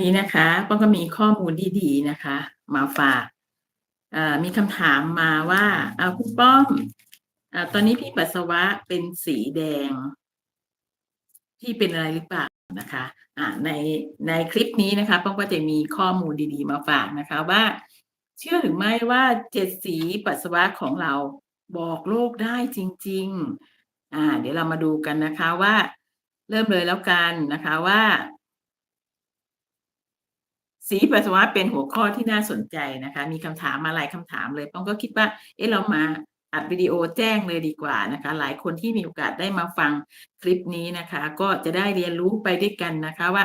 นี้นะคะป้องก็มีข้อมูลดีๆนะคะ มาฝากมีคำถามมาว่าเอาคุณป้อมอตอนนี้พี่ปัสสาวะเป็นสีแดงพี่เป็นอะไรหรือเปล่านะคะอ่าในในคลิปนี้นะคะป้องก็จะมีข้อมูลดีๆ มาฝากนะคะว่า เชื่อหรือไม่ว่าเจ็ดสีปัสสาวะของเราบอกโรคได้จริง ๆ อ่า เดี๋ยวเรามาดูกันนะคะว่า เริ่มเลยแล้วกันนะคะว่า สีปัสสาวะเป็นหัวข้อที่น่าสนใจนะคะ มีคำถามมาหลายคำถามเลยป้องก็คิดว่า เอ๊ะเรามาอัดวิดีโอแจ้งเลยดีกว่านะคะ หลายคนที่มีโอกาสได้มาฟังคลิปนี้นะคะ ก็จะได้เรียนรู้ไปด้วยกันนะคะว่า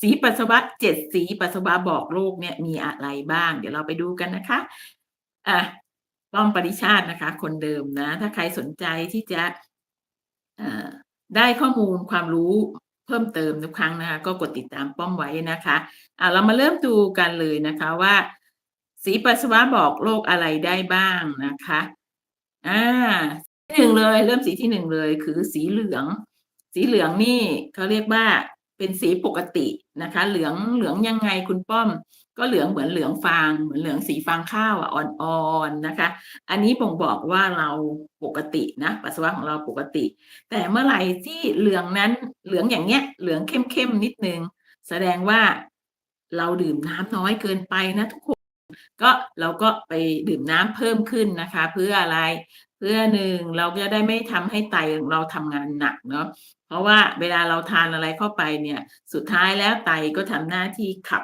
สีปัสสาวะเจ็ดสีปัสสาวะบอกโรคเนี่ยมีอะไรบ้าง เดี๋ยวเราไปดูกันนะคะอะป้อมปริชาตินะคะ คนเดิมนะ ถ้าใครสนใจที่จะได้ข้อมูลความรู้ เพิ่มเติมทุกครั้งนะคะ ก็กดติดตามป้อมไว้นะคะอ่าเรามาเริ่มดูกันเลยนะคะว่า สีปัสสาวะบอกโรคอะไรได้บ้างนะคะอ่าที่หนึ่งเลยเริ่มสีที่หนึ่งเลยคือสีเหลือง สีเหลืองนี่เขาเรียกว่าเป็นสีปกตินะคะ เหลืองเหลืองยังไงคุณป้อม ก็เหลืองเหมือนเหลืองฟางเหมือนเหลืองสีฟางข้าวอะอ่อนๆนะคะ อันนี้บ่งบอกว่าเราปกตินะปัสสาวะของเราปกติ แต่เมื่อไหร่ที่เหลืองนั้นเหลืองอย่างเงี้ยเหลืองเข้มๆนิดนึง แสดงว่าเราดื่มน้ำน้อยเกินไปนะทุกคนก็เราก็ไปดื่มน้ำเพิ่มขึ้นนะคะ เพื่ออะไรเพื่อหนึ่งเราจะได้ไม่ทำให้ไตของเราทำงานหนักเนาะเพราะว่าเวลาเราทานอะไรเข้าไปเนี่ย สุดท้ายแล้วไตก็ทำหน้าที่ขับ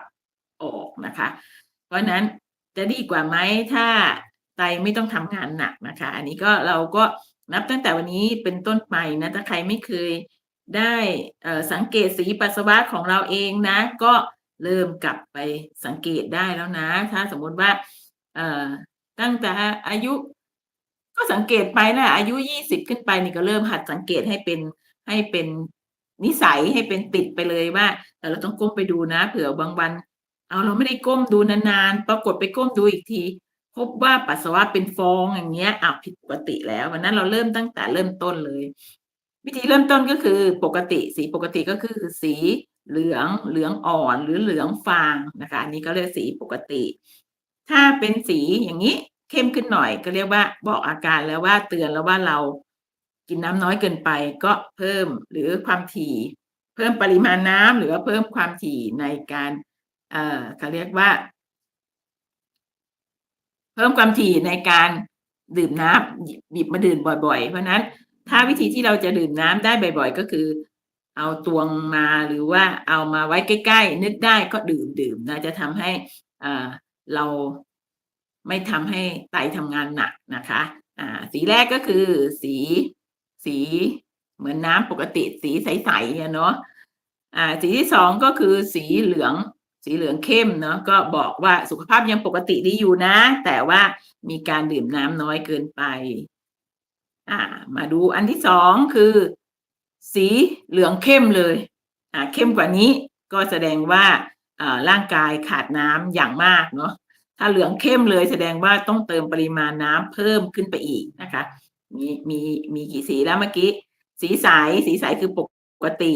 ออกนะคะ เพราะนั้นจะดีกว่าไหมถ้าไตไม่ต้องทำงานหนักนะคะ อันนี้ก็เราก็นับตั้งแต่วันนี้เป็นต้นไปนะถ้าใครไม่เคยได้สังเกตสีปัสสาวะของเราเองนะ ก็เริ่มกลับไปสังเกตได้แล้วนะ ถ้าสมมติว่าตั้งแต่อายุ ก็สังเกตไปนะอายุยี่สิบขึ้นไปนี่ก็เริ่มหัดสังเกตให้เป็นให้เป็นนิสัยให้เป็นติดไปเลยว่าเราต้องก้มไปดูนะ เผื่อบางวัน เอาเราไม่ได้ก้มดูนานๆ ปรากฏไปก้มดูอีกที พบว่าปัสสาวะเป็นฟองอย่างเงี้ยอ้าวผิดปกติแล้ววันนั้นเราเริ่มตั้งแต่เริ่มต้นเลย วิธีเริ่มต้นก็คือปกติสีปกติก็คือสีเหลืองเหลืองอ่อนหรือเหลืองฟางนะคะอันนี้ก็เรียกสีปกติ ถ้าเป็นสีอย่างนี้เข้มขึ้นหน่อยก็เรียกว่าบอกอาการแล้วว่าเตือนแล้วว่าเรากินน้ำน้อยเกินไปก็เพิ่มหรือความถี่ เพิ่มปริมาณน้ำหรือว่าเพิ่มความถี่ในการ เอ่อเขาเรียกว่า เพิ่มความถี่ในการดื่มน้ำบีบมาดื่มบ่อย ๆ เพราะนั้นถ้าวิธีที่เราจะดื่มน้ำได้บ่อย ๆ ก็คือ เอาตวงมาหรือว่าเอามาไว้ใกล้ ๆ นึกได้ก็ดื่มดื่มนะจะทำให้อ่าเราไม่ทำให้ไตทำงานหนักนะคะอ่าสีแรกก็คือสีสีเหมือนน้ำปกติสีใสๆเนาะอ่าสีที่สองก็คือสีเหลือง สีเหลืองเข้มเนาะก็บอกว่าสุขภาพยังปกติดีอยู่นะ แต่ว่ามีการดื่มน้ำน้อยเกินไป อ่า มาดูอันที่สองคือ สีเหลืองเข้มเลย อ่าเข้มกว่านี้ก็แสดงว่าอ่าร่างกายขาดน้ำอย่างมากเนาะถ้าเหลืองเข้มเลยแสดงว่าต้องเติมปริมาณน้ำเพิ่มขึ้นไปอีกนะคะ มีมีมีกี่สีแล้วเมื่อกี้ สีใสสีใสคือปกติ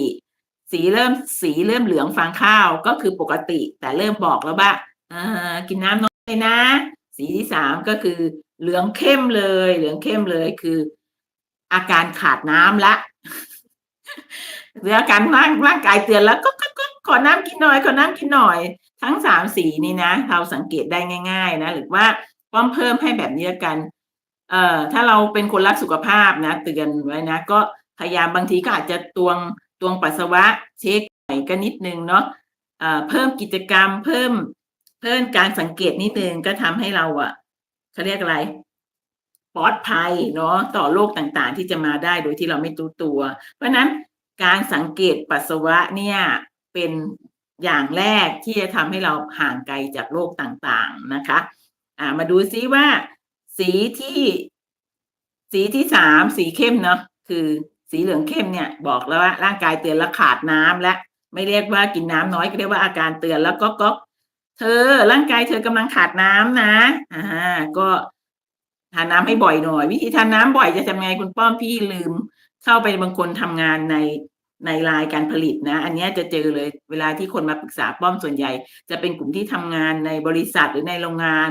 สีเริ่มสีเริ่มเหลืองฟางข้าวก็คือปกติ แต่เริ่มบอกแล้วว่ากินน้ำน้อยนะ สีที่สามก็คือเหลืองเข้มเลย เหลืองเข้มเลยคือ อาการขาดน้ำละหรืออาการร่างร่างกายเตือนแล้วก็ก็ขอน้ำกินหน่อยขอน้ำกินหน่อย ทั้งสามสีนี่นะ เราสังเกตได้ง่าย ๆ นะ หรือว่าป้อมเพิ่มให้แบบนี้กัน เอ่อถ้าเราเป็นคนรักสุขภาพนะเตือนไว้นะก็พยายามบางทีก็อาจจะตวง ตวงปัสสาวะเช็คหน่กันนิดนึงเนาะเอ่อเพิ่มกิจกรรมเพิ่มเพิ่มการสังเกตนิดนึงก็ทำให้เราอะเขาเรียกอะไรปลอดภัยเนาะต่อโรคต่างๆ ที่จะมาได้โดยที่เราไม่รู้ตัว เพราะนั้นการสังเกตปัสสาวะเนี่ยเป็นอย่างแรกที่จะทำให้เราห่างไกลจากโรคต่างๆนะคะอ่ามาดูซิว่า สีที่ สีที่สามสีเข้มเนาะคือ สีเหลืองเข้มเนี่ยบอกแล้วว่าร่างกายเตือนแล้วขาดน้ำและไม่เรียกว่ากินน้ำน้อยก็เรียกว่าอาการเตือนแล้วก็ก็เธอร่างกายเธอกำลังขาดน้ำนะอ่าก็ทานน้ำให้บ่อยหน่อย วิธีทานน้ำบ่อยจะทำไงคุณป้อมพี่ลืม เข้าไปบางคนทำงานในในรายการผลิตนะ อันนี้จะเจอเลยเวลาที่คนมาปรึกษาป้อมส่วนใหญ่ จะเป็นกลุ่มที่ทำงานในบริษัทหรือในโรงงาน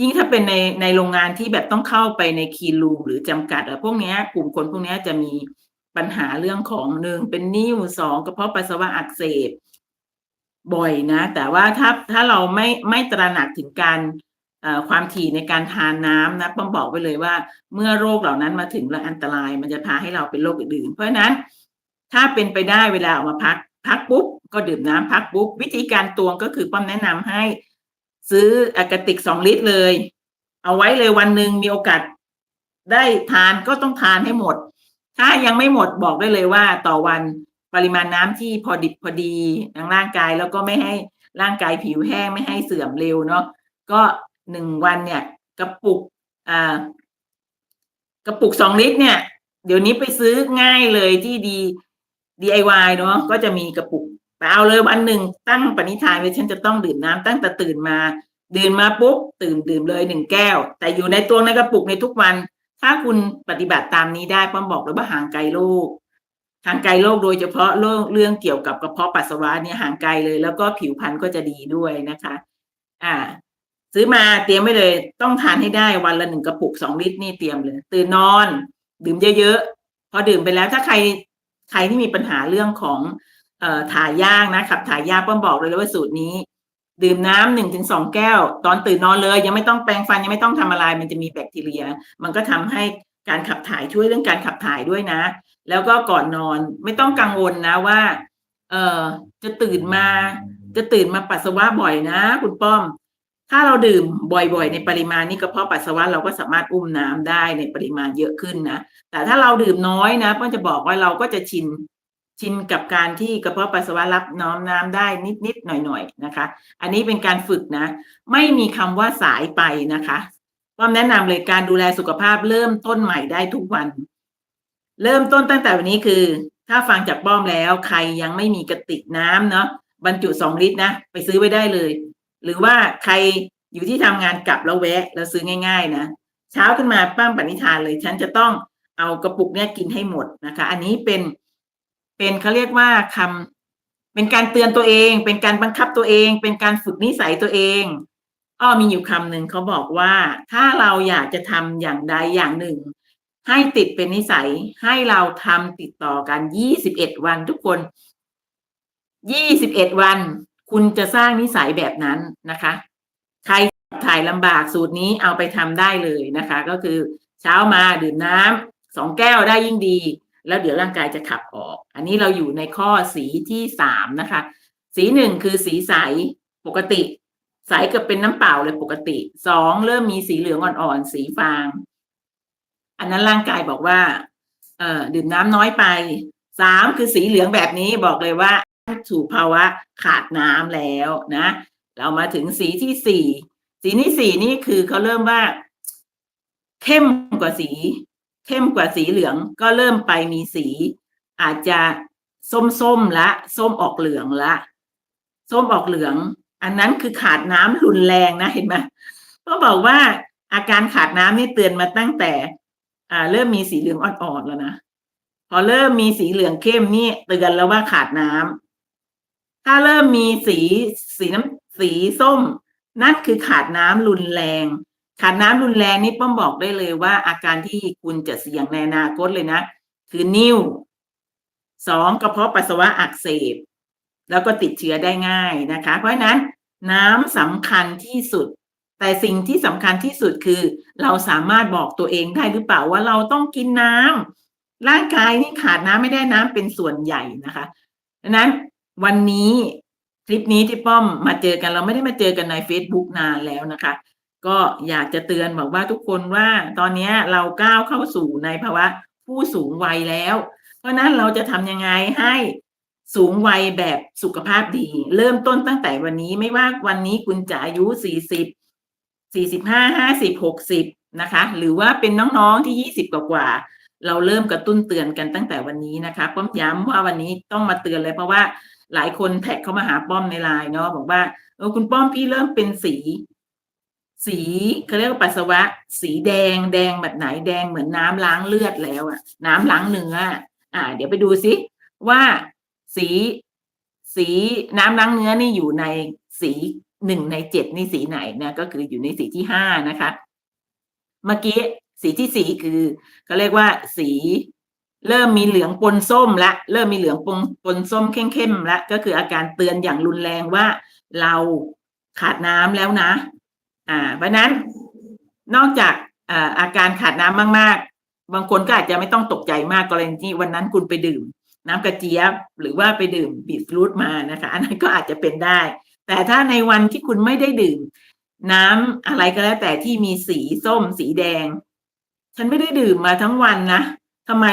ยิ่งถ้าเป็นในในโรงงานที่แบบต้องเข้าไปในคีรูหรือจำกัดอะพวกนี้กลุ่มคนพวกนี้จะมีปัญหาเรื่องของหนึ่งเป็นนิ่วสองกระเพาะปัสสาวะอักเสบบ่อยนะ แต่ว่าถ้าถ้าเราไม่ไม่ตระหนักถึงการความถี่ในการทานน้ำนะป้อมบอกไว้เลยว่า เมื่อโรคเหล่านั้นมาถึงแล้วอันตราย มันจะพาให้เราเป็นโรคอื่นๆเพราะฉะนั้น ถ้าเป็นไปได้เวลาออกมาพัก พักปุ๊บก็ดื่มน้ำพักปุ๊บวิธีการตวงก็คือป้อมแนะนำให้ ซื้ออากาติกสองลิตรเลย เอาไว้เลยวันหนึ่งมีโอกาสได้ทานก็ต้องทานให้หมด ถ้ายังไม่หมดบอกได้เลยว่าต่อวันปริมาณน้ำที่พอดิบพอดีทางร่างกายแล้วก็ไม่ให้ร่างกายผิวแห้งไม่ให้เสื่อมเร็วเนาะก็หนึ่งวันเนี่ย กระปุกอ่ากระปุกสองลิตรเนี่ย เดี๋ยวนี้ไปซื้อง่ายเลยที่ดี DIY เนาะก็จะมีกระปุก ไปเอาเลยวันหนึ่งตั้งปณิธานไว้ฉันจะต้องดื่มน้ำตั้งแต่ตื่นมา ดื่มมาปุ๊บตื่นดื่มเลยหนึ่งแก้ว แต่อยู่ในตัวในกระปุกในทุกวัน ถ้าคุณปฏิบัติตามนี้ได้ป้อมบอกเลยว่าห่างไกลโรคห่างไกลโรคโดยเฉพาะเรื่องเรื่องเกี่ยวกับกระเพาะปัสสาวะเนี่ยห่างไกลเลย แล้วก็ผิวพรรณก็จะดีด้วยนะคะ อ่า ซื้อมาเตรียมไว้เลย ต้องทานให้ได้วันละหนึ่งกระปุกสองลิตรนี่เตรียมเลย ตื่นนอน ดื่มเยอะๆพอดื่มไปแล้วถ้าใครใครที่มีปัญหาเรื่องของ เอ่อถ่ายยากนะขับถ่ายยากป้อมบอกเลยว่าสูตรนี้ ดื่มน้ำหนึ่งถึงสองแก้ว ตอนตื่นนอนเลย ยังไม่ต้องแปรงฟันยังไม่ต้องทำอะไรมันจะมีแบคทีเรีย มันก็ทำให้การขับถ่ายช่วยเรื่องการขับถ่ายด้วยนะ แล้วก็ก่อนนอนไม่ต้องกังวลนะว่า เออจะตื่นมา จะตื่นมาปัสสาวะบ่อยนะ คุณป้อม ถ้าเราดื่มบ่อยๆ ในปริมาณนี้กระเพาะปัสสาวะเราก็สามารถอุ้มน้ำได้ในปริมาณเยอะขึ้นนะแต่ถ้าเราดื่มน้อยนะป้อมจะบอกว่าเราก็จะชิน ชินกับการที่กระเพาะปัสสาวะรับน้อมน้ำได้นิดๆหน่อยๆนะคะ อันนี้เป็นการฝึกนะ ไม่มีคำว่าสายไปนะคะป้อมแนะนำเลยการดูแลสุขภาพเริ่มต้นใหม่ได้ทุกวัน เริ่มต้นตั้งแต่วันนี้คือ ถ้าฟังจากป้อมแล้วใครยังไม่มีกระติกน้ำเนาะบรรจุสองลิตรนะ ไปซื้อไว้ได้เลย หรือว่าใครอยู่ที่ทำงานกลับแล้วแวะแล้วซื้อง่าย ๆ นะเช้าขึ้นมาป้ามปณิธานเลย ฉันจะต้องเอากระปุกเนี้ยกินให้หมดนะคะ อันนี้เป็น เป็นเขาเรียกว่าคำเป็นการเตือนตัวเอง เป็นการบังคับตัวเอง เป็นการฝึกนิสัยตัวเองอ้อมีอยู่คำหนึ่งเขาบอกว่า ถ้าเราอยากจะทำอย่างใดอย่างหนึ่ง ให้ติดเป็นนิสัย ให้เราทำติดต่อกันยี่สิบเอ็ดวันทุกคนยี่สิบเอ็ดวัน คุณจะสร้างนิสัยแบบนั้นนะคะ ใครถ่ายลำบากสูตรนี้เอาไปทำได้เลยนะคะ ก็คือเช้ามาดื่มน้ำสองแก้วได้ยิ่งดี แล้วเดี๋ยวร่างกายจะขับออก อันนี้เราอยู่ในข้อสีที่สามนะคะ สีหนึ่งคือสีใสปกติ ใสเกือบเป็นน้ำเปล่าเลยปกติสองเริ่มมีสีเหลืองอ่อนๆสีฟาง อันนั้นร่างกายบอกว่า เอ่อดื่มน้ำน้อยไปสามคือสีเหลืองแบบนี้บอกเลยว่าสู่ภาวะขาดน้ำแล้วนะ เรามาถึงสีที่สี่สีที่สี่นี่คือเขาเริ่มว่า เข้มกว่าสี เข้มกว่าสีเหลืองก็เริ่มไปมีสี อาจจะส้มๆละ ส้มออกเหลืองละ ส้มออกเหลือง อันนั้นคือขาดน้ำรุนแรงนะเห็นไหมก็บอกว่าอาการขาดน้ำนี่เตือนมาตั้งแต่อ่าเริ่มมีสีเหลืองอ่อนๆแล้วนะพอเริ่มมีสีเหลืองเข้มนี่เตือนแล้วว่าขาดน้ำถ้าเริ่มมีสีสีน้ำสีส้ม นั่นคือขาดน้ำรุนแรง ขาดน้ำรุนแรงนี่ป้อมบอกได้เลยว่า อาการที่คุณจะเสี่ยงในอนาคตเลยนะ คือนิ่วสองกระเพาะปัสสาวะอักเสบ แล้วก็ติดเชื้อได้ง่ายนะคะ เพราะฉะนั้นน้ำสำคัญที่สุด แต่สิ่งที่สำคัญที่สุดคือ เราสามารถบอกตัวเองได้หรือเปล่าว่าเราต้องกินน้ำร่างกายนี่ขาดน้ำไม่ได้น้ำเป็นส่วนใหญ่นะคะดังนั้นวันนี้คลิปนี้ที่ป้อมมาเจอกันเราไม่ได้มาเจอกันใน Facebook นานแล้วนะคะ ก็อยากจะเตือนบอกว่าทุกคนว่าตอนนี้เราก้าวเข้าสู่ในภาวะผู้สูงวัยแล้ว เพราะนั้นเราจะทำยังไงให้สูงวัยแบบสุขภาพดี เริ่มต้นตั้งแต่วันนี้ไม่ว่าวันนี้คุณจะอายุสี่สิบสี่สิบห้าห้าสิบหกสิบนะคะ หรือว่าเป็นน้องๆที่ยี่สิบกว่า เราเริ่มกระตุ้นเตือนกันตั้งแต่วันนี้นะคะป้อมย้ำว่าวันนี้ต้องมาเตือนเลยเพราะว่าหลายคนแท็กเข้ามาหาป้อมในไลน์เนาะบอกว่าเออคุณป้อมพี่เริ่มเป็นสี สีเขาเรียกว่าปัสสาวะ สีแดงแดงแบบไหนแดงเหมือนน้ำล้างเลือดแล้วอะน้ำล้างเนื้ออ่า เดี๋ยวไปดูซิว่าสีสีน้ำล้างเนื้อนี่อยู่ในสีหนึ่งในเจ็ดนี่สีไหนนะก็คืออยู่ในสีที่ห้านะคะ เมื่อกี้สีที่สี่คือเขาเรียกว่าสีเริ่มมีเหลืองปนส้มละเริ่มมีเหลืองปนปนส้มเข้มๆละก็คืออาการเตือนอย่างรุนแรงว่าเราขาดน้ำแล้วนะ อ่าเพราะนั้นนอกจากอาอาการขาดน้ำมากๆ บางคนก็อาจจะไม่ต้องตกใจมากกรณีที่วันนั้นคุณไปดื่ม น้ำกระเจี๊ยบ หรือว่าไปดื่มบีทรูทมานะคะ อันนั้นก็อาจจะเป็นได้ แต่ถ้าในวันที่คุณไม่ได้ดื่ม น้ำอะไรก็แล้วแต่ที่มีสีส้ม สีแดง ฉันไม่ได้ดื่มมาทั้งวันนะทำไม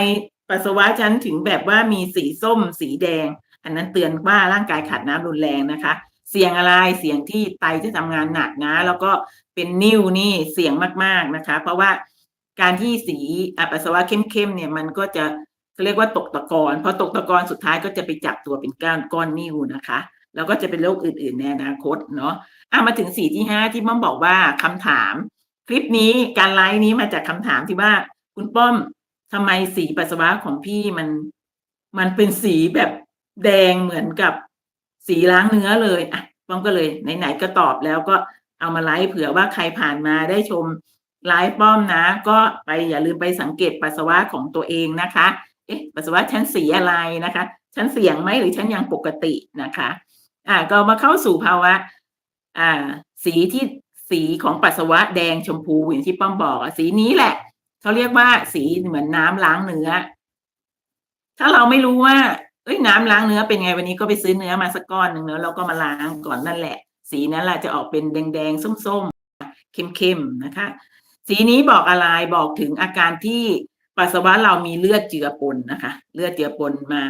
ปัสสาวะฉันถึงแบบว่ามีสีส้ม สีแดง อันนั้นเตือนว่าร่างกายขาดน้ำรุนแรงนะคะ เสี่ยงอะไรเสี่ยงที่ไตจะทำงานหนักนะ แล้วก็เป็นนิ่วนี่เสี่ยงมากๆนะคะ เพราะว่าการที่สีอะปัสสาวะเข้มๆเนี่ยมันก็จะเขาเรียกว่าตกตะกอนพอตกตะกอนสุดท้ายก็จะไปจับตัวเป็นก้อนก้อนนิ่วนะคะ แล้วก็จะเป็นโรคอื่นๆในอนาคตเนาะอะมาถึงสีที่ห้าที่ม่อมบอกว่าคำถาม คลิปนี้การไลฟ์นี้มาจากคำถามที่ว่าคุณป้อมทำไมสีปัสสาวะของพี่มัน มันเป็นสีแบบแดงเหมือนกับ สีล้างเนื้อเลยอะป้อมก็เลยไหนๆก็ตอบแล้วก็เอามาไลฟ์เผื่อว่าใครผ่านมาได้ชมไลฟ์ป้อมนะ ก็ไปอย่าลืมไปสังเกตปัสสาวะของตัวเองนะคะ เอ๊ะปัสสาวะชั้นสีอะไรนะคะชั้นเสี่ยงไหมหรือชั้นยังปกตินะคะ อ่าก็มาเข้าสู่ภาวะ อ่า สีที่สีของปัสสาวะแดงชมพูอย่างที่ป้อมบอกสีนี้แหละเขาเรียกว่าสีเหมือนน้ำล้างเนื้อ ถ้าเราไม่รู้ว่า เอ้ยน้ำล้างเนื้อเป็นไงวันนี้ก็ไปซื้อเนื้อมาสักก้อนหนึ่งเนื้อเราก็มาล้างก่อนนั่นแหละ สีนั้นแหละจะออกเป็นแดงๆส้มๆเข้มๆนะคะ สีนี้บอกอะไรบอกถึงอาการที่ปัสสาวะเรามีเลือดเจือปนนะคะ เลือดเจือปนมา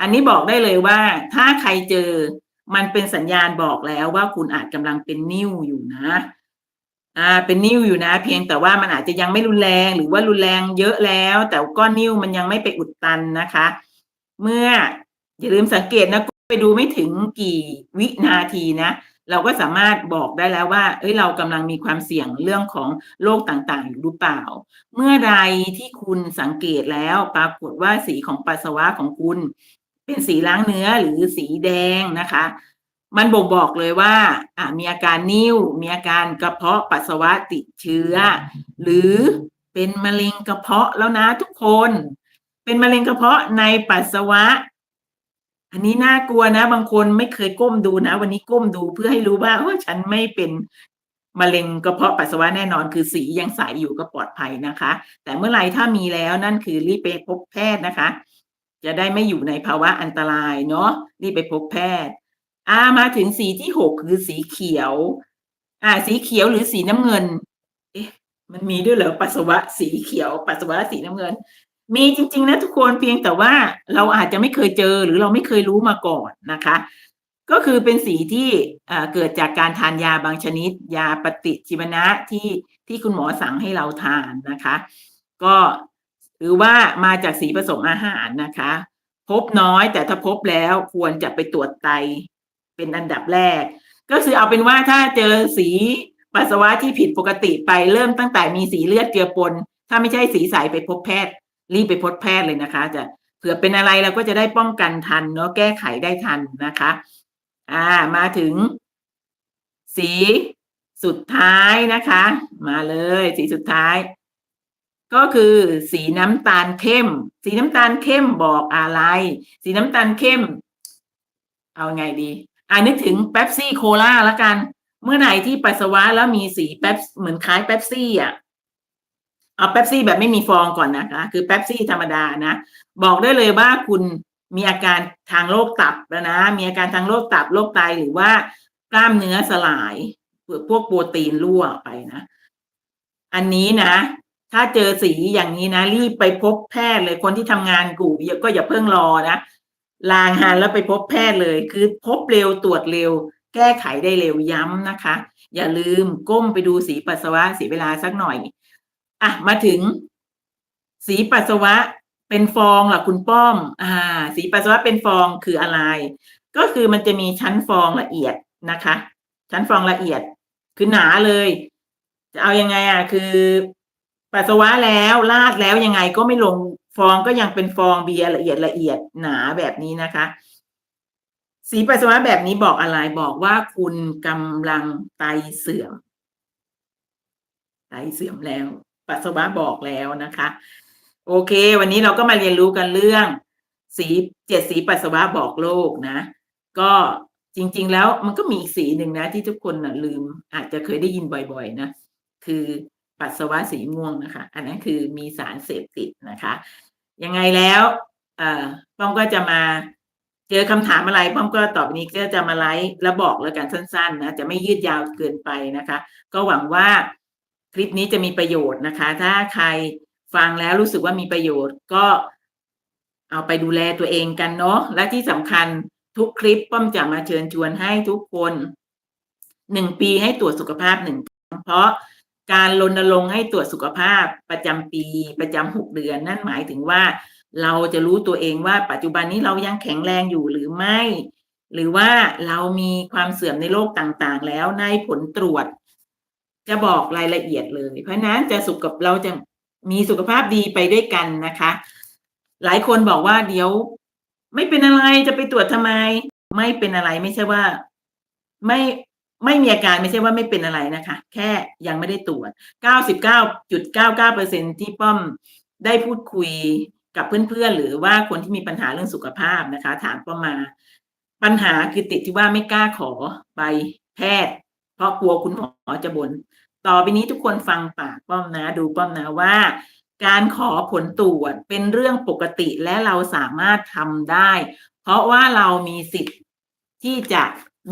อันนี้บอกได้เลยว่า ถ้าใครเจอมันเป็นสัญญาณบอกแล้วว่าคุณอาจกำลังเป็นนิ่วอยู่นะอ่าเป็นนิ่วอยู่นะ เพียงแต่ว่ามันอาจจะยังไม่รุนแรงหรือว่ารุนแรงเยอะแล้ว แต่ก้อนนิ่วมันยังไม่ไปอุดตันนะคะ เมื่ออย่าลืมสังเกตนะไปดูไม่ถึงกี่วินาทีนะเราก็สามารถบอกได้แล้วว่า เอ้ย เรากำลังมีความเสี่ยงเรื่องของโรคต่างๆ อยู่หรือเปล่า เมื่อใดที่คุณสังเกตแล้วปรากฏว่าสีของปัสสาวะของคุณ เป็นสีล้างเนื้อหรือสีแดงนะคะ มันบ่งบอกเลยว่าอ่ามีอาการนิ่ว มีอาการกระเพาะปัสสาวะติดเชื้อ หรือเป็นมะเร็งกระเพาะแล้วนะทุกคน เป็นมะเร็งกระเพาะในปัสสาวะ อันนี้น่ากลัวนะ บางคนไม่เคยก้มดูนะ วันนี้ก้มดูเพื่อให้รู้ว่าโอ้ฉันไม่เป็นมะเร็งกระเพาะปัสสาวะแน่นอนคือสียังใสอยู่ก็ปลอดภัยนะคะ แต่เมื่อไหร่ถ้ามีแล้วนั่นคือรีบไปพบแพทย์นะคะ จะได้ไม่อยู่ในภาวะอันตรายเนาะรีบไปพบแพทย์อ่ามาถึงสีที่หกคือสีเขียว อ่า สีเขียวหรือสีน้ำเงิน เอ๊ะ มันมีด้วยเหรอปัสสาวะสีเขียว ปัสสาวะสีน้ำเงิน มีจริงๆนะทุกคนเพียงแต่ว่าเราอาจจะไม่เคยเจอหรือเราไม่เคยรู้มาก่อนนะคะ ก็คือเป็นสีที่เกิดจากการทานยาบางชนิด ยาปฏิชีวนะที่ที่คุณหมอสั่งให้เราทานนะคะ ก็หรือว่ามาจากสีผสมอาหารนะคะ พบน้อยแต่ถ้าพบแล้วควรจะไปตรวจไตเป็นอันดับแรก ก็คือเอาเป็นว่าถ้าเจอสีปัสสาวะที่ผิดปกติไปเริ่มตั้งแต่มีสีเลือดเจือปน ถ้าไม่ใช่สีใสไปพบแพทย์ รีบไปพบแพทย์เลยนะคะ จะเผื่อเป็นอะไรเราก็จะได้ป้องกันทันเนาะแก้ไขได้ทันนะคะ อ่ามาถึง สีสุดท้ายนะคะ มาเลย สีสุดท้าย ก็คือสีน้ำตาลเข้ม สีน้ำตาลเข้มบอกอะไร สีน้ำตาลเข้ม เอาไงดีอ่านึกถึงเป๊ปซี่โคลาละกัน เมื่อไหร่ที่ปัสสาวะแล้วมีสีแป๊บเหมือนคล้ายเป๊ปซี่อะ เอาเป๊ปซี่แบบไม่มีฟองก่อนนะคะ คือเป๊ปซี่ธรรมดานะ บอกได้เลยว่าคุณมีอาการทางโรคตับแล้วนะ มีอาการทางโรคตับโรคไตหรือว่ากล้ามเนื้อสลายพวกโปรตีนรั่วไปนะ อันนี้นะ ถ้าเจอสีอย่างนี้นะ รีบไปพบแพทย์เลยคนที่ทำงานกูก็อย่าเพิ่งรอนะลางานแล้วไปพบแพทย์เลย คือพบเร็วตรวจเร็ว แก้ไขได้เร็วย้ำนะคะ อย่าลืมก้มไปดูสีปัสสาวะสีเวลาสักหน่อย อะมาถึง สีปัสสาวะเป็นฟองล่ะคุณป้อม อ่า สีปัสสาวะเป็นฟองคืออะไร ก็คือมันจะมีชั้นฟองละเอียดนะคะ ชั้นฟองละเอียด คือหนาเลย จะเอายังไงอะ คือปัสสาวะแล้วลาดแล้วยังไงก็ไม่ลงฟองก็ยังเป็นฟองเบียร์ละเอียดละเอียดหนาแบบนี้นะคะ สีปัสสาวะแบบนี้บอกอะไรบอกว่าคุณกำลังไตเสื่อมไตเสื่อมแล้ว ปัสสาวะบอกแล้วนะคะ โอเค วันนี้เราก็มาเรียนรู้กันเรื่อง สีเจ็ดสีปัสสาวะบอกโลกนะ ก็จริง ๆ แล้วมันก็มีอีกสีหนึ่งนะ ที่ทุกคนนะลืมอาจจะเคยได้ยินบ่อย ๆ นะ คือปัสสาวะสีม่วงนะคะ อันนั้นคือมีสารเสพติดนะคะ ยังไงแล้วเอ่อป้อมก็จะมาเจอคำถามอะไรป้อมก็ตอบนี้ก็จะมาไลฟ์แล้วบอกแล้วกันสั้น ๆ นะ จะไม่ยืดยาวเกินไปนะคะ ก็หวังว่า คลิปนี้จะมีประโยชน์นะคะ ถ้าใครฟังแล้วรู้สึกว่ามีประโยชน์ก็เอาไปดูแลตัวเองกันเนาะและที่สำคัญทุกคลิปป้อมจะมาเชิญชวนให้ทุกคนหนึ่งปีให้ตรวจสุขภาพหนึ่งเพราะการรณรงค์ให้ตรวจสุขภาพประจำปีประจำหกเดือน นั่นหมายถึงว่า เราจะรู้ตัวเองว่าปัจจุบันนี้เรายังแข็งแรงอยู่หรือไม่ หรือว่าเรามีความเสื่อมในโรคต่างๆ แล้วในผลตรวจ จะบอกรายละเอียดเลย เพราะนั้นจะสุขกับเราจะมีสุขภาพดีไปด้วยกันนะคะ หลายคนบอกว่าเดี๋ยวไม่เป็นอะไรจะไปตรวจทำไม ไม่เป็นอะไรไม่ใช่ว่า ไม่ไม่มีอาการไม่ใช่ว่าไม่เป็นอะไรนะคะ แค่ยังไม่ได้ตรวจ 99.99%ที่ป้อมได้พูดคุยกับเพื่อนๆ หรือว่าคนที่มีปัญหาเรื่องสุขภาพนะคะ ถามป้อมมา ปัญหาคือติดที่ว่าไม่กล้าขอใบแพทย์ เพราะกลัวคุณหมอจะบน่น ต่อไปนี้ทุกคนฟังปากป้อมนะ ดูป้อมนะว่า การขอผลตรวจเป็นเรื่องปกติและเราสามารถทำได้ เพราะว่าเรามีสิทธิ์ที่จะ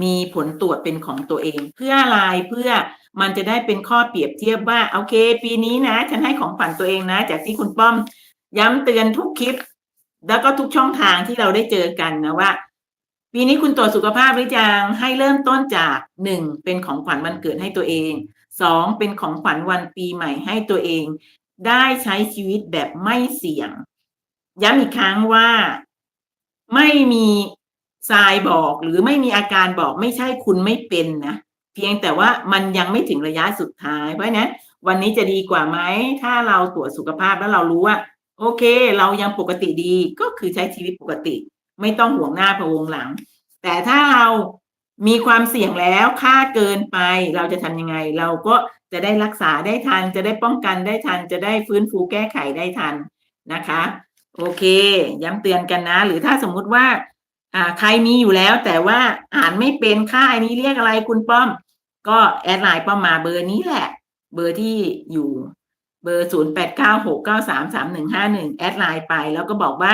มีผลตรวจเป็นของตัวเอง เพื่ออะไรเพื่อมันจะได้เป็นข้อเปรียบเทียบว่าโอเค ปีนี้นะ ฉันให้ของฝันตัวเองนะ จากที่คุณป้อม ย้ำเตือนทุกคลิป แล้วก็ทุกช่องทางที่เราได้เจอกันนะว่า ปีนี้คุณตรวจสุขภาพหรือยังให้เริ่มต้นจากหนึ่งเป็นของขวัญวันเกิดให้ตัวเอง สองเป็นของขวัญวันปีใหม่ให้ตัวเอง ได้ใช้ชีวิตแบบไม่เสี่ยง ย้ำอีกครั้งว่าไม่มีทรายบอกหรือไม่มีอาการบอกไม่ใช่คุณไม่เป็นนะเพียงแต่ว่ามันยังไม่ถึงระยะสุดท้าย เพราะนั้นวันนี้จะดีกว่าไหมถ้าเราตรวจสุขภาพแล้วเรารู้ว่า โอเค เรายังปกติดีก็คือใช้ชีวิตปกติ ไม่ต้องห่วงหน้าพะวงหลัง แต่ถ้าเรา มีความเสี่ยงแล้วค่าเกินไปเราจะทำยังไง เราก็จะได้รักษาได้ทัน จะได้ป้องกันได้ทัน จะได้ฟื้นฟูแก้ไขได้ทันนะคะ โอเค ย้ำเตือนกันนะ หรือถ้าสมมุติว่าใครมีอยู่แล้ว แต่ว่าอ่านไม่เป็นค่าอันนี้เรียกอะไรคุณป้อม ก็แอดไลน์ป้อมมาเบอร์นี้แหละ เบอร์ที่อยู่เบอร์ศูนย์แปดเก้าหกเก้าสามสามหนึ่งห้าหนึ่งแอดไลน์ไปแล้วก็บอกว่า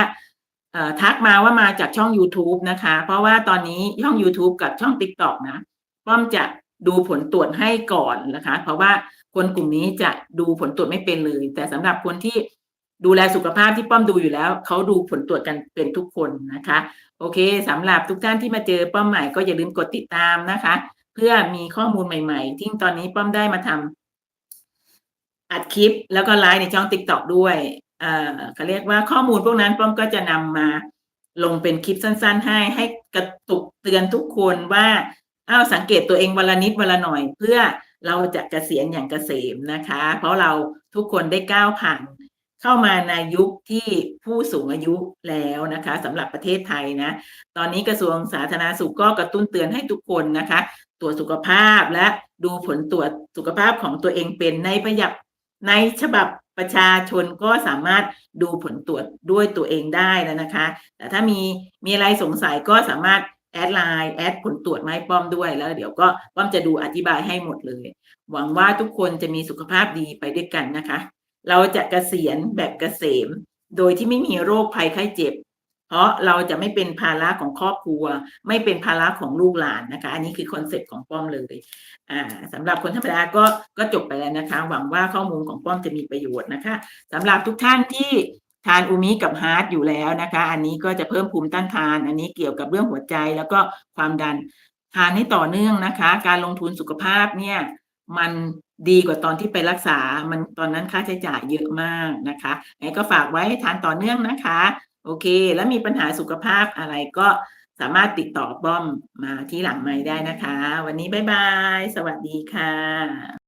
ทักมาว่ามาจากช่อง YouTube นะคะ เพราะว่าตอนนี้ช่อง YouTube กับช่อง TikTok นะป้อมจะดูผลตรวจให้ก่อนนะคะ เพราะว่าคนกลุ่มนี้จะดูผลตรวจไม่เป็นเลย แต่สำหรับคนที่ดูแลสุขภาพที่ป้อมดูอยู่แล้ว เขาดูผลตรวจกันเป็นทุกคนนะคะ โอเคสำหรับทุกท่านที่มาเจอป้อมใหม่ก็อย่าลืมกดติดตามนะคะ เพื่อมีข้อมูลใหม่ๆที่ตอนนี้ป้อมได้มาทำอัดคลิปแล้วก็ไลฟ์ในช่อง t ิ k t o k ด้วย เอ่อเขาเรียกว่าข้อมูลพวกนั้นป้อมก็จะนำมาลงเป็นคลิปสั้น ๆ ให้ให้กระตุกเตือนทุกคนว่าอ้าวสังเกตตัวเองวันละนิดวันละหน่อย เพื่อเราจะเกษียณอย่างเกษมนะคะ เพราะเราทุกคนได้ก้าวผ่านเข้ามาในยุคที่ผู้สูงอายุแล้วนะคะสำหรับประเทศไทยนะ ตอนนี้กระทรวงสาธารณสุขก็กระตุ้นเตือนให้ทุกคนนะคะ ตรวจสุขภาพและดูผลตรวจสุขภาพของตัวเองเป็นในประยับ ในฉบับประชาชนก็สามารถดูผลตรวจด้วยตัวเองได้แล้วนะคะ แต่ถ้ามีมีอะไรสงสัยก็สามารถแอดไลน์แอดผลตรวจไม้ป้อมด้วยแล้ว เดี๋ยวก็ป้อมจะดูอธิบายให้หมดเลย หวังว่าทุกคนจะมีสุขภาพดีไปด้วยกันนะคะ เราจะเกษียณแบบเกษม โดยที่ไม่มีโรคภัยไข้เจ็บ เพราะเราจะไม่เป็นภาระของครอบครัว ไม่เป็นภาระของลูกหลานนะคะ อันนี้คือคอนเซ็ปต์ของป้อมเลยอ่าสำหรับคนธรรมดาก็ก็จบไปแล้วนะคะ หวังว่าข้อมูลของป้อมจะมีประโยชน์นะคะสำหรับทุกท่านที่ทานอูมิกับฮาร์ดอยู่แล้วนะคะ อันนี้ก็จะเพิ่มภูมิต้านทาน อันนี้เกี่ยวกับเรื่องหัวใจแล้วก็ความดันทานให้ต่อเนื่องนะคะ การลงทุนสุขภาพเนี่ยมันดีกว่าตอนที่ไปรักษา มันตอนนั้นค่าใช้จ่ายเยอะมากนะคะไงก็ฝากไว้ให้ทานต่อเนื่องนะคะ โอเค แล้วมีปัญหาสุขภาพอะไรก็สามารถติดต่อป้อมมาที่หลังไม้ได้นะคะ วันนี้บ๊ายบาย สวัสดีค่ะ